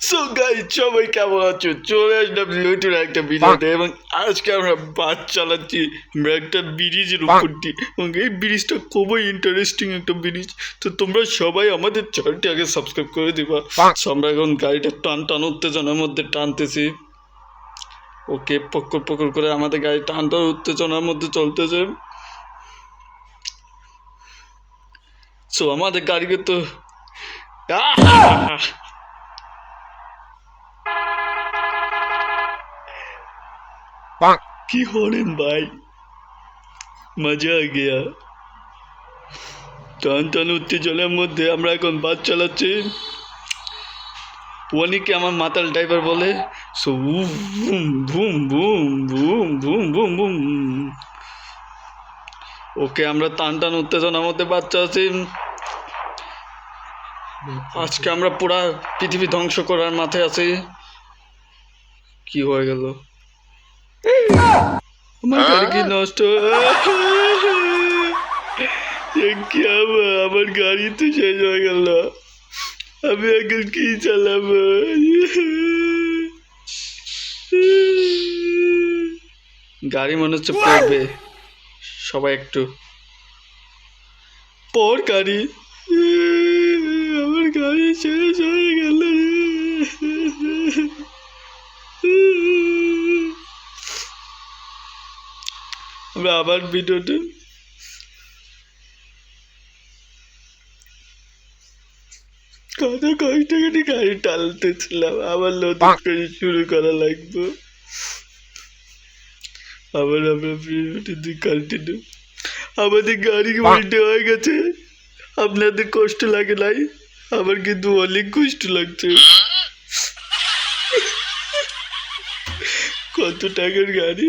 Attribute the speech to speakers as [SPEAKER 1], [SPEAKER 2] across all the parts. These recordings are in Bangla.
[SPEAKER 1] সো গাইস সবাই কেমন আছো? চলে আসলাম নতুন একটা ভিডিওতে এবং আজকে আমরা বাস চালাচ্ছি আমরা একটা ব্রিজের উপর দিয়ে। এবং এই ব্রিজটা খুবই ইন্টারেস্টিং একটা ব্রিজ। তো তোমরা সবাই আমাদের চ্যানেলটি আগে সাবস্ক্রাইব করে দিবা। আমরা এখন গাড়িটা টান টান উত্তেজনার মধ্যে টানতেছি। ওকে পকর পকর করে আমাদের গাড়ি টান টান উত্তেজনার মধ্যে চলতেছে। সো আমাদের গাড়িকে তো আহ! কি হলেন ভাই? মজা আ গিয়া। টান টান উত্তেজনার মধ্যে আমরা এখন বাস চালাচ্ছি। অনেকে আমার মাতাল ড্রাইভার বলে, so boom boom boom boom boom boom boom. Okay আমরা টান টান উত্তেজনার মধ্যে বাচ্চা আছি আজকে আমরা পুরা পৃথিবী ধ্বংস করার মাথায় আছি। কি হয়ে গেল? আমার গাড়ি কি নষ্ট? কি? আমার গাড়ি তো শেষ হয়ে গেল। আমি এখন কি চালাবো? গাড়ি মনে হচ্ছে পড়বে। সবাই একটু। পর গাড়ি। আমার গাড়ি শেষ হয়ে গেল। আমরা আবার ভিডিওটা কত কষ্ট করে গাড়ি টালতেছিলাম আবার নতুন করে শুরু করা লাগবে। আবার আমরা ভিডিওটি কন্টিনিউ আমাদের গাড়ি উল্টে হয়ে গেছে। আপনাদের কষ্ট লাগে নাই? আমার কিন্তু অনেক কষ্ট লাগছে। কত টাকার গাড়ি?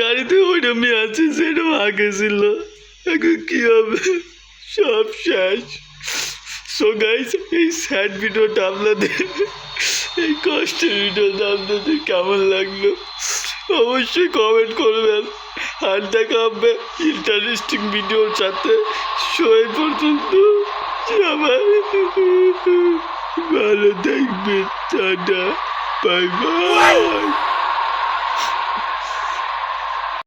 [SPEAKER 1] গাড়িতে ওইরকমই আছে সেরকম আগে ছিল। এখন কি হবে? সব শেষ। সো গাইস এই স্যাড ভিডিওটা আপনাদের, এই কষ্টের ভিডিওটা আপনাদের কেমন লাগল? অবশ্যই কমেন্ট করবেন। আর দেখা হবে ইন্টারেস্টিং ভিডিওর সাথে। সো এই পর্যন্ত, সবাই ভালো থাকবেন। Tata bye bye